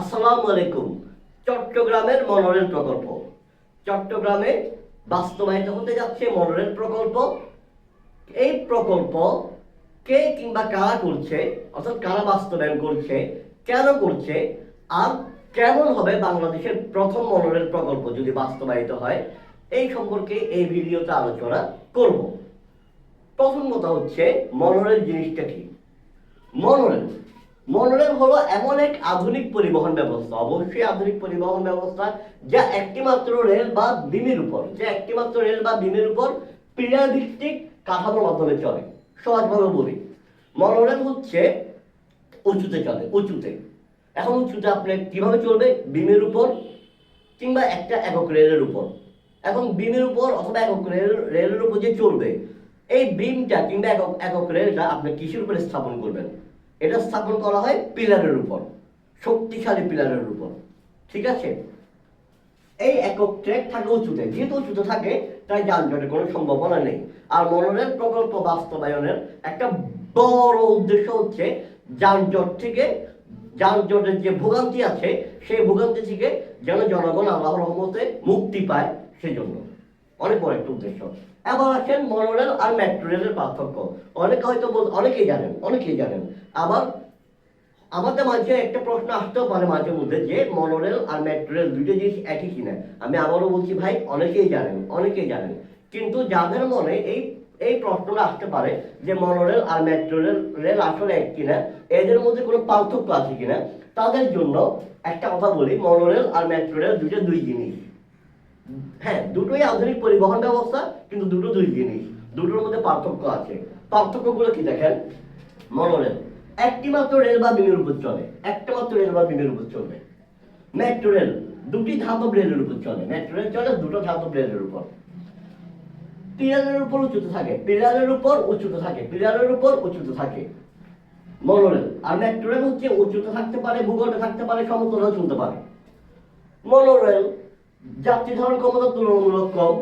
আসসালামু আলাইকুম। চট্টগ্রামের মনোরেল প্রকল্প। চট্টগ্রামে বাস্তবায়িত হতে যাচ্ছে মনোরেল প্রকল্প। এই প্রকল্প কে কিংবা কারা করছে, অর্থাৎ কারা বাস্তবায়ন করছে, কেন করছে, আর কেমন হবে বাংলাদেশের প্রথম মনোরেল প্রকল্প যদি বাস্তবায়িত হয়, এই সম্পর্কে এই ভিডিওতে আলোচনা করব। প্রথম কথা হচ্ছে মনোরেল জিনিসটা কি? মনোরেল মনোরেল হলো এমন এক আধুনিক পরিবহন ব্যবস্থা। অবশ্যই আধুনিক পরিবহন ব্যবস্থা, যা একটিমাত্র রেল বা বিমের উপর যে একটিমাত্র রেল বা বিমের উপর পিলার ভিত্তিক কাঠামোর মাধ্যমে চলে। সহজভাবে বলি। মনোরেল হচ্ছে উঁচুতে চলে, উঁচুতে। এখন উঁচুতে আপনি কীভাবে চলবে? বিমের উপর কিংবা একটা একক রেলের উপর। এখন বিমের উপর অথবা একক রেল, রেলের উপর যে চলবে, এই বিমটা কিংবা একক একক রেলটা আপনি কিসের উপরে স্থাপন করবেন? এটা স্থাপন করা হয় পিলারের উপর, শক্তিশালী পিলারের উপর। ঠিক আছে? এই একক ট্র্যাক থাকে উঁচুতে, যেহেতু উঁচুতে থাকে, তাই যানজটের কোনো সম্ভাবনা নেই। আর মনোরেল প্রকল্প বাস্তবায়নের একটা বড় উদ্দেশ্য হচ্ছে যানজট থেকে, যানজটের যে ভোগান্তি আছে, সেই ভোগান্তি থেকে যেন জনগণ আল্লাহ রহমতে মুক্তি পায় সেজন্য। অনেক বড় একটা উদ্দেশ্য। এবার আছেন মনোরেল আর মেট্রো রেলের পার্থক্য। অনেকে হয়তো অনেকেই জানেন অনেকেই জানেন। আবার আমাদের মাঝে একটা প্রশ্ন আসতেও পারে মাঝে মধ্যে যে মনোরেল আর মেট্রো দুটো জিনিস একই কিনা। আমি আবারও বলছি ভাই, অনেকেই জানেন অনেকেই জানেন। কিন্তু যাদের মনে এই এই প্রশ্নটা আসতে পারে যে মনোরেল আর মেট্রো রেল আসলে এক কিনা, এদের মধ্যে কোনো পার্থক্য আছে কিনা, তাদের জন্য একটা কথা বলি, মনোরেল আর মেট্রো দুটো দুই জিনিস। হ্যাঁ দুটোই আধুনিক পরিবহন ব্যবস্থা, কিন্তু দুটো দুই জিনিস। দুটোর মধ্যে পার্থক্য আছে। পার্থক্যগুলো কি দেখেন? মনোরেল। একটি মাত্র রেল বা বিমের উপর চলে একটা মাত্র রেল বা বিমের উপর চলবে। মেট্রো রেল, দুটি ধাতব রেলের উপর চলে। মেট্রো রেল চলে, দুটো ধাতব রেলের উপর। পিলারের উপর উঁচুতে থাকে পিলারের উপর উঁচুতে থাকে পিলারের উপর উঁচুতে থাকে। মনোরেল। আর মেট্রো রেল হচ্ছে উঁচুতে থাকতে পারে ভূগোলে থাকতে পারে, সমতলেও চলতে পারে। মনোরেল যাত্রী ধারণ ক্ষমতা তুলনামূলক কম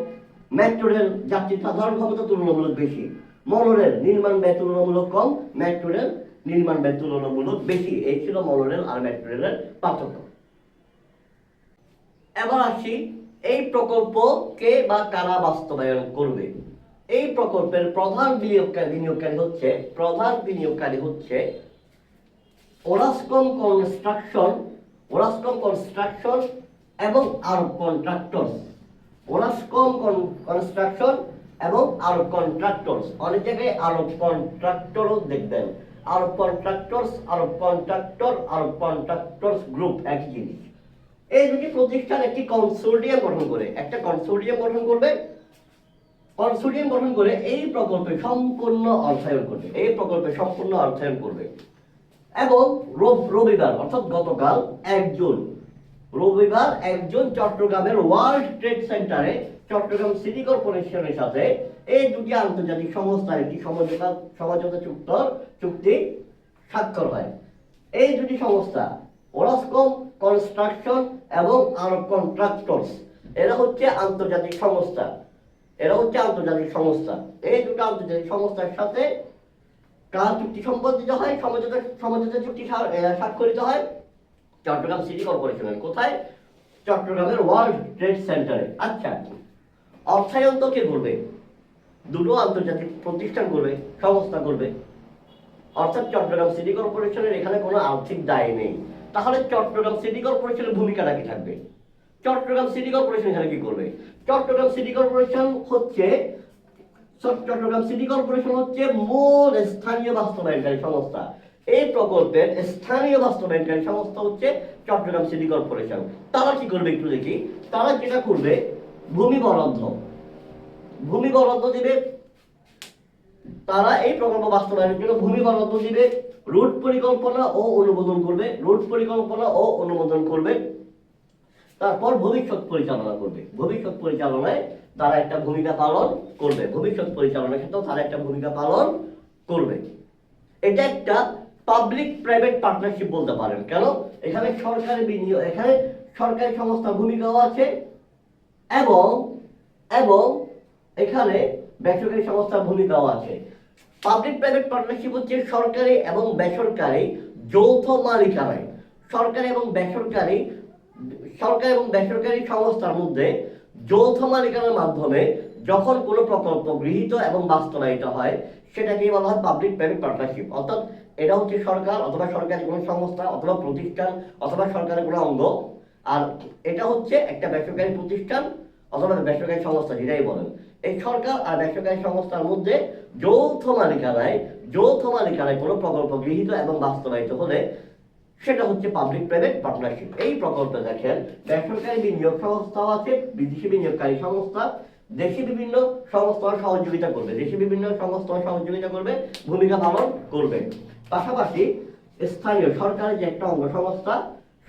মেট্রো রেল যাত্রী ধারণ ক্ষমতা তুলনামূলক বেশি মনোরেল নির্মাণ ব্যয় তুলনামূলক কম মেট্রো রেল নির্মাণ ব্যয় তুলনামূলক বেশি। এই ছিল মনোরেল আর মেট্রো রেলের পার্থক্য। এবার আসি, এই প্রকল্প কে বা কারা বাস্তবায়ন করবে? এই প্রকল্পের প্রধান বিনিয়োগকারী হচ্ছে, প্রধান বিনিয়োগকারী হচ্ছে ওরাসকম কনস্ট্রাকশন ওরাসকম কনস্ট্রাকশন এবং আরব কন্ট্রাক্টরস ওরাসকম কনস্ট্রাকশন এবং আরব কন্ট্রাক্টরস অনেক জায়গায় আরব কন্ট্রাক্টরও দেখবেন। Arab contractors Arab contractor Arab contractors group একই জিনিস। এই দুটি প্রতিষ্ঠান একটি কনসোর্টিয়াম গঠন করে। একটা কনসোর্টিয়াম গঠন করবে কনসোর্টিয়াম গঠন করে এই প্রকল্পে সম্পূর্ণ অর্থায়ন করবে। এই প্রকল্পে সম্পূর্ণ অর্থায়ন করবে। এবং রব- রবিবার, অর্থাৎ গতকাল একজন রবিবার একজন চট্টগ্রামের ওয়ার্ল্ড ট্রেড সেন্টারে চট্টগ্রাম সিটি কর্পোরেশনের সাথে এই দুটি আন্তর্জাতিক সংস্থার একটি সমঝোতা সমঝোতা চুক্তর চুক্তি স্বাক্ষর হয়। এই দুটি সংস্থা, ওরাসকম কনস্ট্রাকশন এবং আরব কন্ট্রাক্টরস, এরা হচ্ছে আন্তর্জাতিক সংস্থা। এরা হচ্ছে আন্তর্জাতিক সংস্থা। এই দুটো আন্তর্জাতিক সংস্থার সাথে কার চুক্তি সম্পাদিত হয়? সমঝোতা সমঝোতা চুক্তি স্বা- স্বাক্ষরিত হয়। চট্টগ্রাম সিটি কর্পোরেশনের কোথায়? চট্টগ্রামের ওয়ার্ল্ড ট্রেড সেন্টারে আচ্ছা অর্থায়ন তো কে করবে? দুটো আন্তর্জাতিক প্রতিষ্ঠান করবে, সংস্থা করবে। অর্থাৎ চট্টগ্রাম সিটি কর্পোরেশনের এখানে কোনো আর্থিক দায় নেই। তাহলে চট্টগ্রাম সিটি কর্পোরেশনের ভূমিকাটা কি থাকবে? চট্টগ্রাম সিটি কর্পোরেশন এখানে কি করবে? চট্টগ্রাম সিটি কর্পোরেশন হচ্ছে চট- চট্টগ্রাম সিটি কর্পোরেশন হচ্ছে মূল স্থানীয় বাস্তবায়নকারী সংস্থা। এই প্রকল্পের স্থানীয় বাস্তবায়নকারী সংস্থা হচ্ছে চট্টগ্রাম সিটি কর্পোরেশন। তারা কি করবে একটু দেখি। তারা যেটা করবে, ভূমি বরাদ্দ। ভূমি বরাদ্দ দিবে, তারা এই প্রকল্প বাস্তবায়নের জন্য ভূমি বরাদ্দ দিবে, রুট পরিকল্পনা ও অনুমোদন করবে, রুট পরিকল্পনা ও অনুমোদন করবে, তারপর ভবিষ্যৎ পরিচালনা করবে। ভবিষ্যৎ পরিচালনায় তারা একটা ভূমিকা পালন করবে। ভবিষ্যৎ পরিচালনার ক্ষেত্রেও তারা একটা ভূমিকা পালন করবে। এটা একটা পাবলিক প্রাইভেট পার্টনারশিপ বলতে পারেন। কেন? এখানে সরকারি বিনিয়োগ এখানে সরকারি সংস্থার ভূমিকাও আছে এবং এবং এখানে বেসরকারি সংস্থার ভূমিকাও আছে। পাবলিক প্রাইভেট পার্টনারশিপ হচ্ছে সরকারি এবং বেসরকারি যৌথ মালিকানায়। সরকারি এবং বেসরকারি, সরকারি এবং বেসরকারি সংস্থার মধ্যে যৌথ মালিকানার মাধ্যমে যখন কোনো প্রকল্প গৃহীত এবং বাস্তবায়িত হয়, সেটাকেই বলা হয় পাবলিক প্রাইভেট পার্টনারশিপ। অর্থাৎ এটা হচ্ছে সরকার, অথবা সরকারি কোনো সংস্থা, অথবা প্রতিষ্ঠান, অথবা সরকারের কোনো অঙ্গ। আর এটা হচ্ছে একটা বেসরকারি প্রতিষ্ঠান, অথবা বেসরকারি সংস্থা, যেটাই বলেন। এই সরকার আর বেসরকারি সংস্থার মধ্যে যৌথ মালিকানায় যৌথ মালিকানায় কোনো প্রকল্প গৃহীত এবং বাস্তবায়িত হলে সেটা হচ্ছে পাবলিক প্রাইভেট পার্টনারশিপ এই প্রকল্পে দেখেন, বেসরকারি বিনিয়োগ সংস্থাও আছে, বিদেশি বিনিয়োগকারী সংস্থা, দেশি বিভিন্ন সংস্থা সহযোগিতা করবে, দেশি বিভিন্ন সংস্থা সহযোগিতা করবে, ভূমিকা পালন করবে। পাশাপাশি স্থানীয় সরকারের যে একটা অঙ্গ সংস্থা,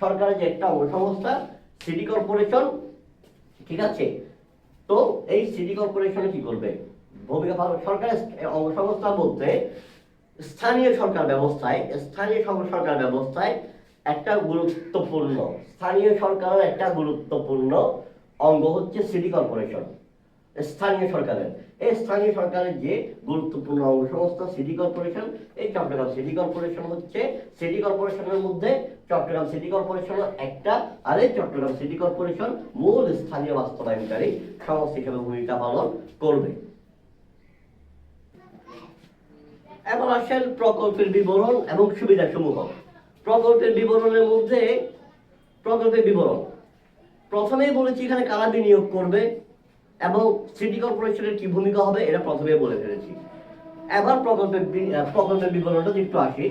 সরকারের যে একটা অঙ্গ সংস্থা, সিটি কর্পোরেশন, ঠিক আছে? তো এই সিটি কর্পোরেশনে কি করবে? ভূমিকা পালন সরকারের অঙ্গ সংস্থা বলতে স্থানীয় সরকার ব্যবস্থায়, স্থানীয় সরকার ব্যবস্থায় একটা গুরুত্বপূর্ণ, স্থানীয় সরকারের একটা গুরুত্বপূর্ণ অঙ্গ হচ্ছে সিটি কর্পোরেশন, স্থানীয় সরকারের। এই স্থানীয় সরকারের যে গুরুত্বপূর্ণ অঙ্গ সংস্থা সিটি কর্পোরেশন, এই চট্টগ্রাম সিটি কর্পোরেশন হচ্ছে, সিটি কর্পোরেশনের মধ্যে চট্টগ্রাম সিটি কর্পোরেশন একটা, আর এই চট্টগ্রাম সিটি কর্পোরেশন মূল স্থানীয় বাস্তবায়নকারী সংস্থা হিসেবে ভূমিকা পালন করবে। এবার আসেন প্রকল্পের বিবরণ এবং সুবিধা সমূহ প্রকল্পের বিবরণের মধ্যে, প্রকল্পের বিবরণ। প্রথমেই বলেছি এখানে কারা বিনিয়োগ করবে? এবং সিটি কর্পোরেশনের কি ভূমিকা হবে, এটা প্রথমে বলে ফেলেছি। এবার প্রকল্পের প্রকল্পের বিবরণটা একটু আসি।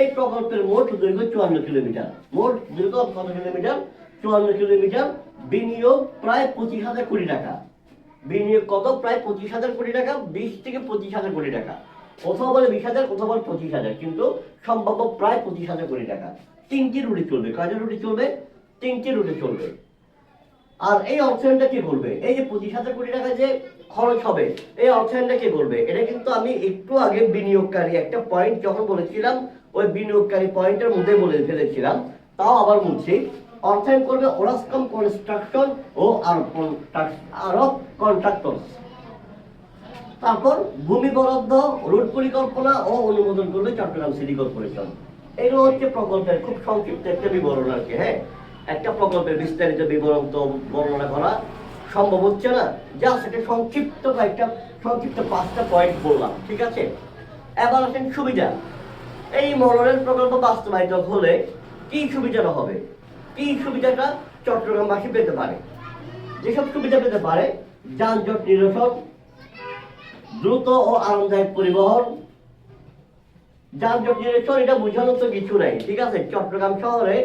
এই প্রকল্পের মোট দৈর্ঘ্য চুয়ান্ন কিলোমিটার। মোট দৈর্ঘ্য কত কিলোমিটার? চুয়ান্ন কিলোমিটার, বিনিয়োগ প্রায় পঁচিশ হাজার কোটি টাকা। বিনিয়োগ কত? প্রায় পঁচিশ হাজার কোটি টাকা, বিশ থেকে পঁচিশ হাজার কোটি টাকা। কোথাও বলে বিশ হাজার, কোথাও বলে পঁচিশ হাজার, কিন্তু সম্ভাব্য প্রায় পঁচিশ হাজার কোটি টাকা। তিনটি রুটে চলবে। কয়টা রুটে চলবে? তিনটি রুটে চলবে। আর এই অর্থায়নটা কে করবে এই যে পঁচিশ হাজার কোটি টাকা যে খরচ হবে, এই অর্থায়নটা কে করবে এটা কিন্তু আমি একটু আগে বিনিয়োগকারী একটা পয়েন্ট যখন বলেছিলাম, ওই বিনিয়োগকারী পয়েন্টের মধ্যে বলে ফেলেছিলাম, তাও আবার বলছি অর্থায়ন করবে ওরাসকম কনস্ট্রাকশন ও আরব কন্ট্রাক্টরস তারপর ভূমি বরাদ্দ রুট পরিকল্পনা ও অনুমোদন করবে চট্টগ্রাম সিটি কর্পোরেশন। এগুলো হচ্ছে প্রকল্পের খুব সংক্ষিপ্ত একটা বিবরণ আর কি হ্যাঁ? একটা প্রকল্পের বিস্তারিত বিবরণ তো বর্ণনা করা সম্ভব হচ্ছে না। যা সেটা সংক্ষিপ্ত কয়েকটা, সংক্ষিপ্ত পাঁচটা পয়েন্ট বললাম, ঠিক আছে? এবার আসেন সুবিধা। এই মনোরেল প্রকল্প বাস্তবায়িত হলে কি সুবিধাটা হবে? কি সুবিধাটা চট্টগ্রামবাসী পেতে পারে? যেসব সুবিধা পেতে পারে, যানজট নিরসন, দ্রুত ও আরামদায়ক পরিবহন, যানজট নিরসন, এটা বোঝানোর তো কিছু নাই, ঠিক আছে? চট্টগ্রাম শহরে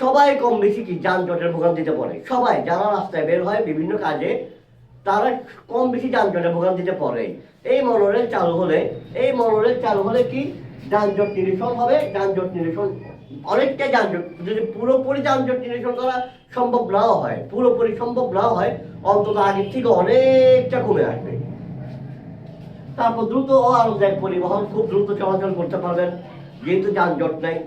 সবাই কম বেশি কি যানজটের ভোগান্তিতে পড়ে। সবাই যারা রাস্তায় বের হয় বিভিন্ন কাজে, তারা কম বেশি যানজটের ভোগান্তিতে পড়ে। এই মনোরেল চালু হলে, এই মনোরেল চালু হলে কি? যানজট নিরসন হবে। যানজট নিরসন, অনেকটা যানজট, যদি পুরোপুরি যানজট নিরসন করা সম্ভব নাও হয়, পুরোপুরি সম্ভব নাও হয়, অন্তত আগের থেকে অনেকটা কমে আসবে। তারপর দ্রুত ও আরামদায়ক পরিবহন খুব দ্রুত চলাচল করতে পারবেন। যেহেতু যানজট নেই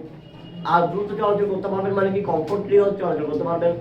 আর দ্রুত চলাচল করতে পারবেন মানে কি কমফোর্টলি চলাচল করতে পারবেন।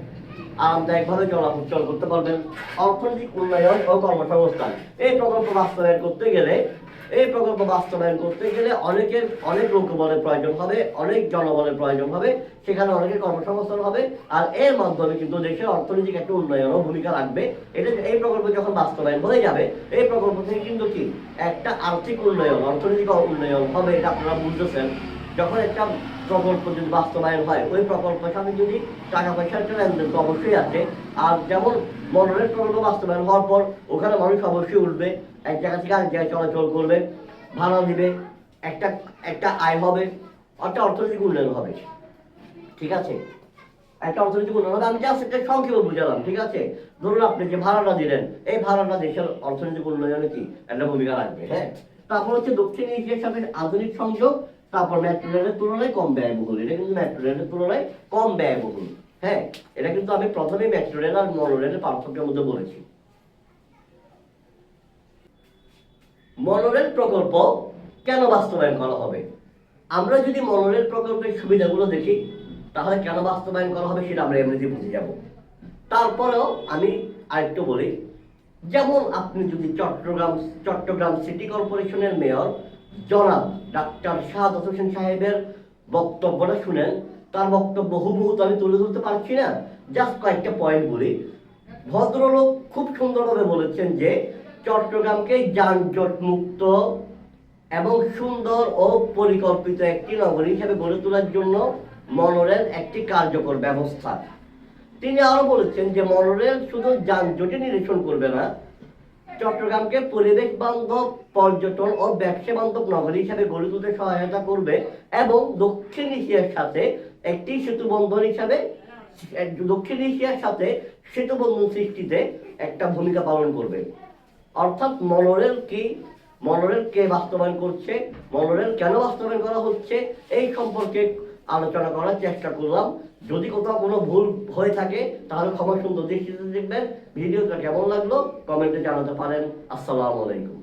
আরামদায়কভাবে চলাচল করতে পারবেন। অর্থনৈতিক উন্নয়ন ও কর্মসংস্থান। এই প্রকল্প বাস্তবায়ন করতে গেলে, এই প্রকল্প বাস্তবায়ন করতে গেলে অনেকের, অনেক লোকবলের প্রয়োজন হবে, অনেক জনবলের প্রয়োজন হবে, সেখানে অনেকের কর্মসংস্থান হবে। আর এর মাধ্যমে কিন্তু দেশের অর্থনৈতিক একটা উন্নয়নও ভূমিকা রাখবে। এটা এই প্রকল্প যখন বাস্তবায়ন হয়ে যাবে, এই প্রকল্প থেকে কিন্তু কি? একটা আর্থিক উন্নয়ন, অর্থনৈতিক উন্নয়ন হবে, এটা আপনারা বুঝতেছেন। যখন একটা প্রকল্প যদি বাস্তবায়ন হয়, ওই প্রকল্পের সাথে যদি টাকা পয়সার একটা লেনদেন তো অবশ্যই আছে। আর যেমন মনোরেল প্রকল্প বাস্তবায়ন হওয়ার পর, ওখানে মানুষ অবশ্যই উঠবে, এক জায়গা থেকে আরেক জায়গায় চলাচল করবে, ভাড়া দিবে একটা একটা আয় হবে, একটা অর্থনৈতিক উন্নয়ন হবে। ঠিক আছে? একটা অর্থনৈতিক উন্নয়ন হবে। আমি জাস্ট একটা সংক্ষেপে বুঝালাম, ঠিক আছে? ধরুন আপনি যে ভাড়াটা দিলেন, এই ভাড়াটা দেশের অর্থনৈতিক উন্নয়নে কি একটা ভূমিকা রাখবে হ্যাঁ? তারপর হচ্ছে দক্ষিণ এশিয়ার সাথে আধুনিক সংযোগ তারপর মেট্রো রেলের তুলনায় কম ব্যয়বহুল। এটা কিন্তু মেট্রো রেলের তুলনায় কম ব্যয়বহুল। হ্যাঁ এটা কিন্তু আমি প্রথমে মেট্রো রেল আর মনো রেলের পার্থক্যের মধ্যে বলেছি। মনোরেল প্রকল্প কেন বাস্তবায়ন করা হবে? আমরা যদি মনোরেল প্রকল্পের সুবিধাগুলো দেখি, তাহলে কেন বাস্তবায়ন করা হবে সেটা আমরা এমনিতেই বুঝে যাব। তারপরেও আমি আরেকটু বলি, যেমন আপনি যদি চট্টগ্রাম চট্টগ্রাম সিটি কর্পোরেশনের মেয়র জনাব ডাক্তার শাহাদত হোসেন সাহেবের বক্তব্যটা শুনেন তার বক্তব্য হুবহু তো আমি তুলে ধরতে পারছি না। জাস্ট কয়েকটা পয়েন্ট বলি। ভদ্রলোক খুব সুন্দরভাবে বলেছেন যে, চট্টগ্রামকে যানজট মুক্ত এবং সুন্দর ও পরিকল্পিত একটি নগরী হিসেবে গড়ে তোলার জন্য মনোরেল একটি কার্যকর ব্যবস্থা। তিনি আরও বলেছেন যে, মনোরেল শুধু যানজটে নিরসন করবে না চট্টগ্রামকে পরিবেশ বান্ধব পর্যটন ও ব্যবসা বান্ধব নগরী হিসাবে গড়ে তুলতে সহায়তা করবে এবং দক্ষিণ এশিয়ার সাথে একটি সেতু বন্ধন হিসাবে দক্ষিণ এশিয়ার সাথে সেতু বন্ধন সৃষ্টিতে একটা ভূমিকা পালন করবে। অর্থাৎ মনোরেল কি? মনোরেল কে বাস্তবায়ন করছে? মনোরেল কেন বাস্তবায়ন করা হচ্ছে? এই সম্পর্কে আলোচনা করার চেষ্টা করলাম। যদি কোথাও কোনো ভুল হয়ে থাকে, তাহলে ক্ষমা সুন্দর দৃষ্টিতে দেখবেন। ভিডিওটা কেমন লাগল? কমেন্টে জানাতে পারেন। আসসালামু আলাইকুম।